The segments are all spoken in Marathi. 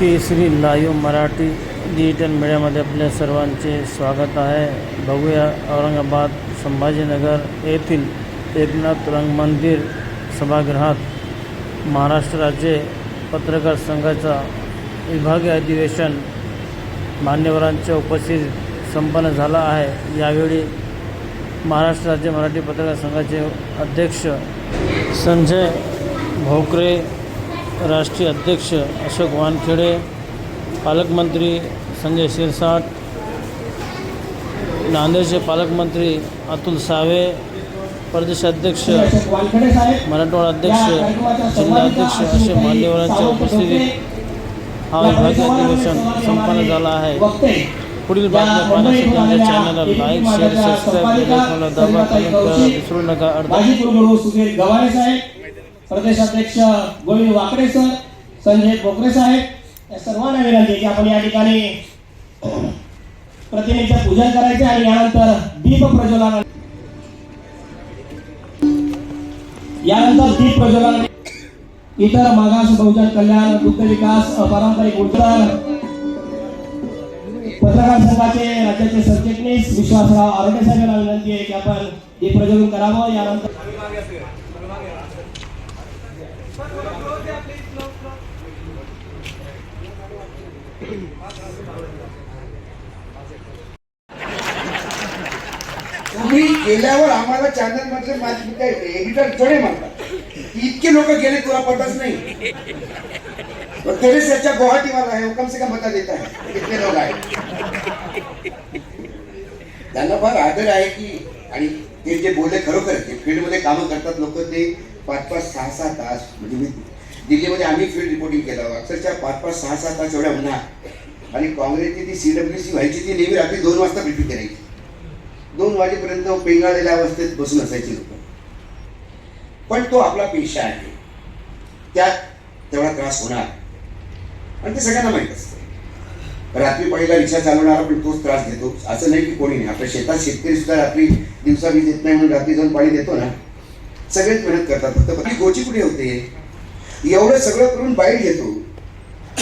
केसरी लाईव्ह मराठी डिजिटल मीडियामध्ये आपल्या सर्वांचे स्वागत आहे. बघूया औरंगाबाद संभाजीनगर येथील एकनाथ रंगमंदिर सभागृहात महाराष्ट्र राज्य पत्रकार संघाचा विभागीय अधिवेशन मान्यवरांच्या उपस्थितीत संपन्न झाला आहे. यावेळी महाराष्ट्र राज्य मराठी पत्रकार संघाचे अध्यक्ष संजय भोकरे राष्ट्रीय अध्यक्ष अशोक वानखेडे पालकमंत्री संजय शिरसाट नांदेडचे पालकमंत्री अतुल सावे प्रदेशाध्यक्ष मराठवाडा अध्यक्ष जिल्हाध्यक्ष असे मान्यवरांच्या उपस्थितीत हा विभागीय अधिवेशन संपन्न झाला आहे. पुढील बातम्या पाहण्यासाठी आमच्या चॅनलला लाईक शेअर सबस्क्राईब बेलआयकॉनला दाबा कमेंट करायला विसरू नका. अर्धा प्रदेशाध्यक्ष गोविंद वाकडे सर संजय बोकरे साहेब या सर्वांना विनंती आहे की आपण या ठिकाणी प्रतिमेचं पूजन करायचे आणि यानंतर दीप प्रज्वलन यानंतर दीप प्रज्वलन इतर मागास बहुजन कल्याण दुग्ध विकास पारंपरिक ऊर्जा पत्रकार संघाचे राज्याचे सरचिटणीस विश्वासराव आरोग्य साहेबांना विनंती आहे की आपण दीप प्रज्वलन करावं. यानंतर तुम्ही गेल्यावर आम्हाला चॅनल मधले माझे एडिटर थोडे म्हणतात. इतके लोक गेले तुला पतच नाही. तो तेरे से अच्छा गुवाहाटी वाला है वो कम से कम बता देता है कितने लोग आए त्यांना फार आदर आहे की आणि ते जे बोलले खरोखर ते फील्डमध्ये कामं करतात लोक ते पाच पाच सहा सहा तास म्हणजे मी दिल्लीमध्ये आम्ही फील्ड रिपोर्टिंग केलं. अक्षरशः पाच पाच सहा सहा तास एवढ्या उन्हात. आणि काँग्रेसची ती सीडब्ल्यू सी व्हायची ती नेहमी रात्री दोन वाजता ब्रिफिंग करायची. दोन वाजेपर्यंत पेंगाळलेल्या अवस्थेत बसून असायची लोक. पण तो आपला पेशा आहे. त्यात तेवढा त्रास होणार. आणि ते सगळ्यांना माहीत असतं. रात्री पहिला रिक्षा चालवणारा पण तोच त्रास देतो असं नाही की कोणी नाही. आपल्या शेतात शेतकरी सुद्धा रात्री दिवसा वीज येत नाही म्हणून रात्री जाऊन पाणी देतो ना. सगळेच मेहनत करतात. फक्त गोची कुठे होते? एवढं सगळं करून बाईट घेतो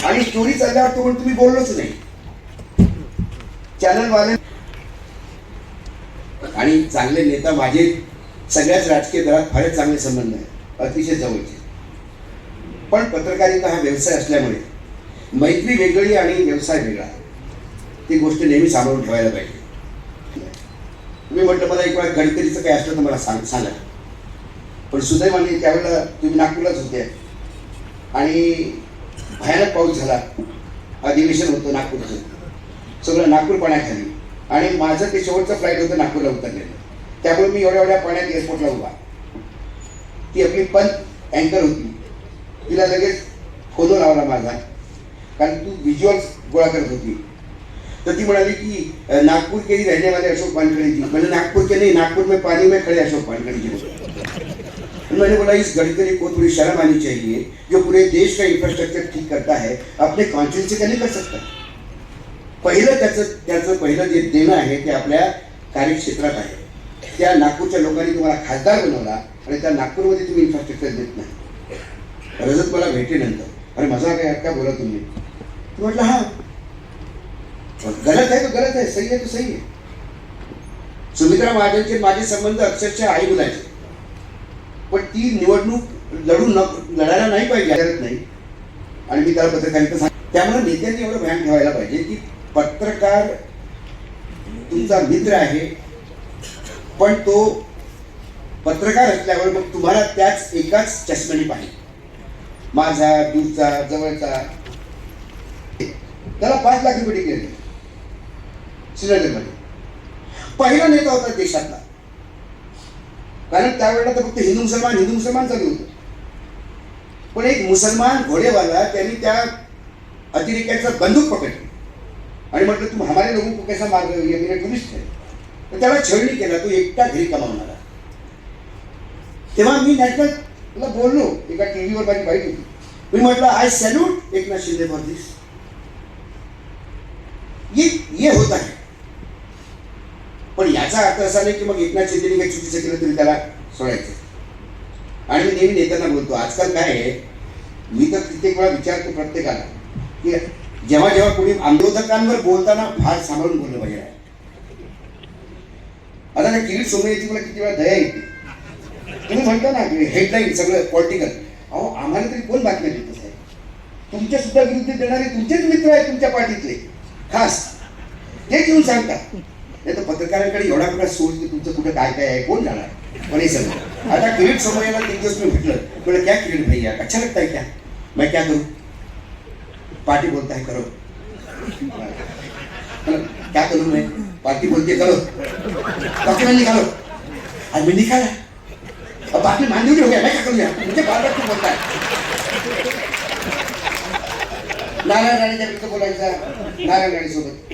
आणि चोरी चालल्यावर तो पण तुम्ही बोललोच नाही. चॅनलवाले आणि चांगले नेता माझे सगळ्याच राजकीय दलात फारच चांगले संबंध आहेत. अतिशय जवळचे. पण पत्रकारिता हा व्यवसाय असल्यामुळे मैत्री वेगळी आणि व्यवसाय वेगळा. ती गोष्ट नेहमी सांभाळून ठेवायला पाहिजे. तुम्ही म्हटलं मला एक वेळा गडकरीचं काही असलं तर मला सांग सांगा. पण सुदैवाने त्यावेळेला तुम्ही नागपूरलाच होते. आणि भयानक पाऊस झाला. अधिवेशन होतं नागपूरचं. सगळं नागपूर पाण्याखाली. आणि माझं ते शेवटचं फ्लाईट होतं नागपूरला उतरलेलं. त्यामुळे मी एवढ्या एवढ्या पाण्यात एअरपोर्टला उभा. ती आपली पण अँकर होती. तिला लगेच फोनो लावला माझा. कारण तू व्हिज्युअल्स गोळा करत होती. तर ती म्हणाली की नागपूर के ही रहने वाले अशोक वानखड़े जी मैंने नागपुर के नहीं नागपुर में में खड़े अशोक वानखड़े जी मैंने बोला इस गडकरी को थोड़ी शर्म आनी चाहिए जो पूरे देश का इंफ्रास्ट्रक्चर ठीक करता है अपने कॉन्फिडेंस से नहीं कर सकता। पहिलं त्याचं त्याचं पहिलं जे देणं आहे ते आपल्या कार्यक्षेत्रात आहे. त्या नागपूरच्या लोकांनी तुम्हाला खासदार बनवला आणि त्या नागपूरमध्ये तुम्ही इन्फ्रास्ट्रक्चर देत नाही. रजत मला भेटेनंतर अरे मजा काय काय बोला तुम्ही. म्हटलं हा. गलत आहे तो गलत आहे सही आहे तो सही आहे. सुमित्रा महाजनचे माझे संबंध अक्षरशः आई मुलाचे पण ती निवडणूक लढू न लढायला नाही पाहिजे करत नाही. आणि मी त्याला पत्रकारिता सांग त्यामुळे नेत्यांनी एवढं भ्यान ठेवायला पाहिजे की पत्रकार तुमचा मित्र आहे पण तो पत्रकार असल्यावर मग तुम्हाला त्याच एकाच चष्म्याने पाहिजे. माझा दूरचा जवळचा. त्याला पाच लाख रुपये टिकले श्रीनगरमध्ये. पहिला नेता होता देशातला. कारण त्यावेळेला तर फक्त हिंदू मुसलमान हिंदू मुसलमान चालू होतं पण एक मुसलमान घोडेवाला त्यांनी त्या अतिरेक्याचा बंदूक पकडली. आणि म्हटलं तू हमारे लोगों को कैसा मार हो? मेरे टुरिस्ट है. तर त्याला छळणी केला तो एकटा घरी कमावणारा तेव्हा मी नॅशनलला बोललो एका टीव्हीवर माझी बाईट होती. मी म्हटलं I salute Eknath Shinde for this. ये ये होत आहे. पण याचा अर्थ असा नाही की मग एकनाथ शिंदेने काही चुकीचं केलं तरी त्याला सोडायचं. आणि मी नेहमी नेत्यांना बोलतो आजकाल काय आहे मी तर कित्येक वेळा विचारतो प्रत्येकाला की जेव्हा जेव्हा कोणी आंदोलकांवर बोलताना फार सांभाळून बोललं पाहिजे. आता त्या किरीट सोमयेची मला किती वेळा दया येते. तुम्ही म्हणता ना की हेडलाईन सगळं पॉलिटिकल अहो आम्हाला तरी कोण बातम्या देत साहेब? तुमच्या सुद्धा विरुद्ध देणारे तुमचेच मित्र आहेत तुमच्या पार्टीतले. खास. ते येऊन सांगता. नाही तर पत्रकारांकडे एवढा कुठला सोर्स की तुमचं कुठं काय काय आहे कोण जाणार? पण हे सगळं. आता किरीट समयाला तीन दिवस मी भेटलं बोले क्या किरीट भैया? अच्छा लगता है क्या? मैं क्या करूं? पार्टी बोलता है करो. क्या करूं मैं? पार्टी बोलती है करो. डॉक्यूमेंट निकालो. आज मैं निकाला. अब बाकी मान्य हो गया मैं क्या करूँ यार? मुझे बार बार क्यों बोलता है? नारायण राणेच्या विरुद्ध बोलायचा. नारायण राणे सोबत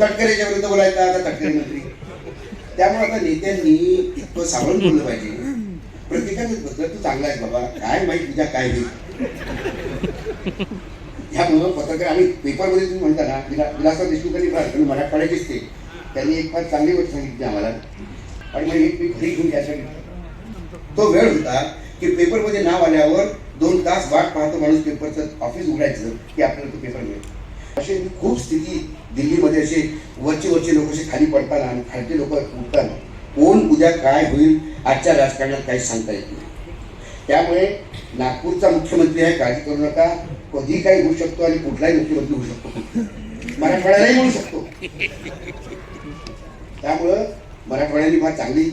तटकरेच्या विरुद्ध बोलायचा आता तटकरे मंत्री. त्यामुळे आता नेत्यांनी इतकं सावरून बोललं पाहिजे. प्रत्येकाने बदल तू चांगला आहे बाबा. काय माहीत तुझ्या काय होईल. ह्यामुळं पत्रकार आणि पेपरमध्ये तुम्ही म्हणता ना विला विलासराव देशमुखांनी फार तुम्ही मराठवाड्याचेच ते त्यांनी एक फार चांगली गोष्ट सांगितली आम्हाला. आणि मग एक मी घरी घेऊन त्यासाठी तो वेळ होता की पेपरमध्ये नाव आल्यावर दोन तास वाट पाहतो माणूस पेपरचं ऑफिस उघडायचं की आपल्याला तो पेपर मिळेल. असे खूप स्थिती दिल्लीमध्ये असे वरचे वरचे लोक असे खाली पडताना आणि खालचे लोक उठताना. कोण उद्या काय होईल आजच्या राजकारणात काही सांगता येत नाही. त्यामुळे नागपूरचा मुख्यमंत्री आहे काळजी करू नका. कधी काही होऊ शकतो आणि कुठलाही मुख्यमंत्री होऊ शकतो. मराठवाड्यालाही म्हणू शकतो. त्यामुळं मराठवाड्याने फार चांगली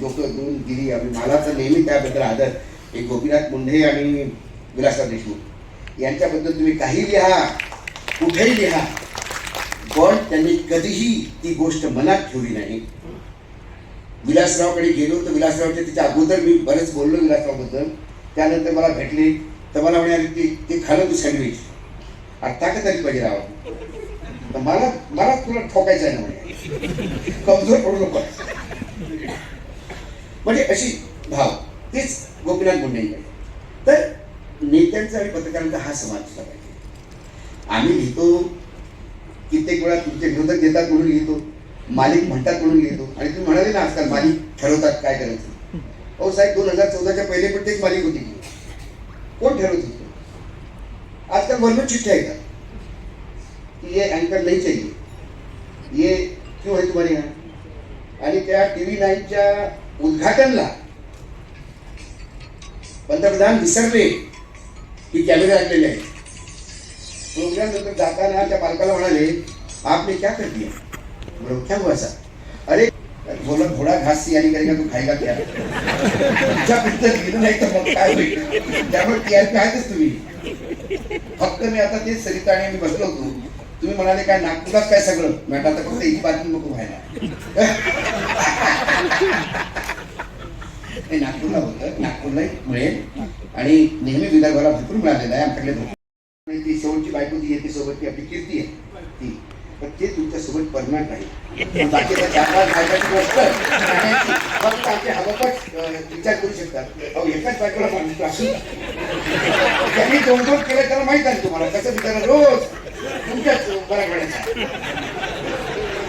लोक दोन दिली. आणि मालाचा नेहमी त्याबद्दल आदर. एक गोपीनाथ मुंढे आणि विलासराव देशमुख. यांच्याबद्दल तुम्ही काही लिहा कुठेही लिहा पण त्यांनी कधीही ती गोष्ट मनात ठेवली नाही. विलासरावकडे गेलो तर विलासरावच्या तिच्या अगोदर मी बरेच बोललो विलासरावबद्दल. त्यानंतर मला भेटले तर मला म्हणाले की ते खाल्लं तू सँडविच आता का तरी पाहिजे राव? तर मला मला तुला ठोकायचं आहे ना म्हणे. कमजोर पडू नको म्हणजे अशी भाव तेच गोपीनाथ मुंडे तर नेत्यांचा आणि पत्रकारांचा हा समाज असला पाहिजे आम्ही लिहितो कित्येक वेळा तुमचे विरोधक देतात म्हणून लिहितो मालिक म्हणतात म्हणून लिहितो. आणि तुम्ही म्हणाले ना आजकाल मालिक ठरवतात काय करायचं. अहो साहेब दोन हजार चौदाच्या पहिले पण तेच मालिक होती. कोण ठरवत होतो? आजकाल भरपूर चिठ्ठ्या येतात. की ये अँकर नाही चाहिए ये क्यों है तुम्हारे यहाँ आणि त्या टी व्ही नाईनच्या उद्घाटनला पंतप्रधान विसरले की कॅमेरे आणलेले आहेत. प्रोग्रामनंतर जाताना त्या पालकाला म्हणाले आपने क्या कर दिया बरोबर क्या हुआ सर अरे बोला घोडा घास से यानी करेगा तू खायगा क्या? तुमच्यापर्यंत गेलं नाही तर मग काय होईल? त्यामुळे टी आर पी आहेतच तुम्ही. फक्त मी आता तेच सरिता आणि मी बसलो होतो. तुम्ही म्हणाले काय नागपुरात काय सगळं? मी आता फक्त ही बातमी नको व्हायला. हे नागपूरला होतं. नागपूरलाही मिळेल. आणि नेहमी विदर्भाला भरपूर मिळालेलं आहे आमच्याकडे. ती शेवटची बायको जी येते सोबत ती आपली कीर्ती आहे. ती. पण ते तुमच्यासोबत परमनंट आहे पण बाकीच्या चार पाच बायकाची गोष्ट. फक्त आमचे हवपट विचार करू शकतात. अहो एकाच बायकोला माणूस असून त्यांनी दोन दोन केलं त्याला माहीत आहे तुम्हाला. कसं विचारा रोज तुमच्याच मराठवाड्याचा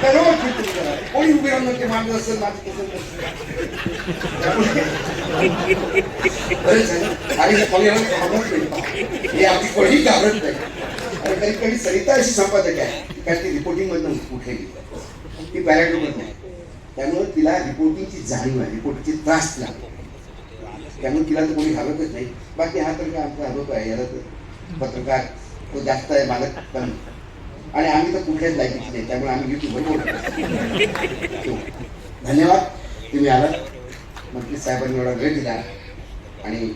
तर रोज फिरतो कोणी उभे राहून ते माझं असेल माझं तसं आणि कोणाला घाबरत नाही. हे आपली कोणी घाबरत नाही. आणि कधी कधी सरिता अशी संपादक आहे. कारण काय ती रिपोर्टिंग मधून उठलेली ती पॅराग्राफर नाही त्यामुळे तिला रिपोर्टिंगची जाणीव आहे. रिपोर्टिंगची त्रास लागतो. त्यामुळे तिला तर कोणी घाबरतच नाही. बाकी हा तर काय आमचा अनुभव आहे. याला तर पत्रकार तो जास्त आहे मालक पण. आणि आम्ही तर कुठल्याच लायकीचे नाही त्यामुळे आम्ही युट्यूबवर बोलतो धन्यवाद. तुम्ही आलात. मंत्री साहेबांनी एवढा वेळ दिला आणि